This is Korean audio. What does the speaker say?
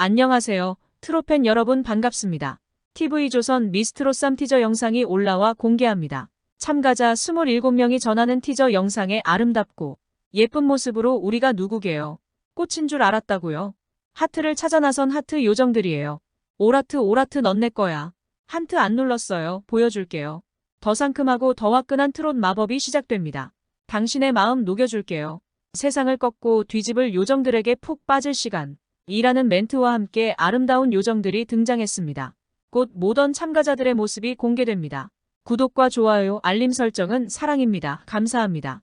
안녕하세요. 트로팬 여러분 반갑습니다. TV조선 미스트로 쌈 티저 영상이 올라와 공개합니다. 참가자 27명이 전하는 티저 영상의 아름답고 예쁜 모습으로 우리가 누구게요? 꽃인 줄 알았다고요? 하트를 찾아 나선 하트 요정들이에요. 오라트 오라트 넌 내 거야. 한트 안 눌렀어요. 보여줄게요. 더 상큼하고 더 화끈한 트롯 마법이 시작됩니다. 당신의 마음 녹여줄게요. 세상을 꺾고 뒤집을 요정들에게 푹 빠질 시간. 이라는 멘트와 함께 아름다운 요정들이 등장했습니다. 곧 모던 참가자들의 모습이 공개됩니다. 구독과 좋아요, 알림 설정은 사랑입니다. 감사합니다.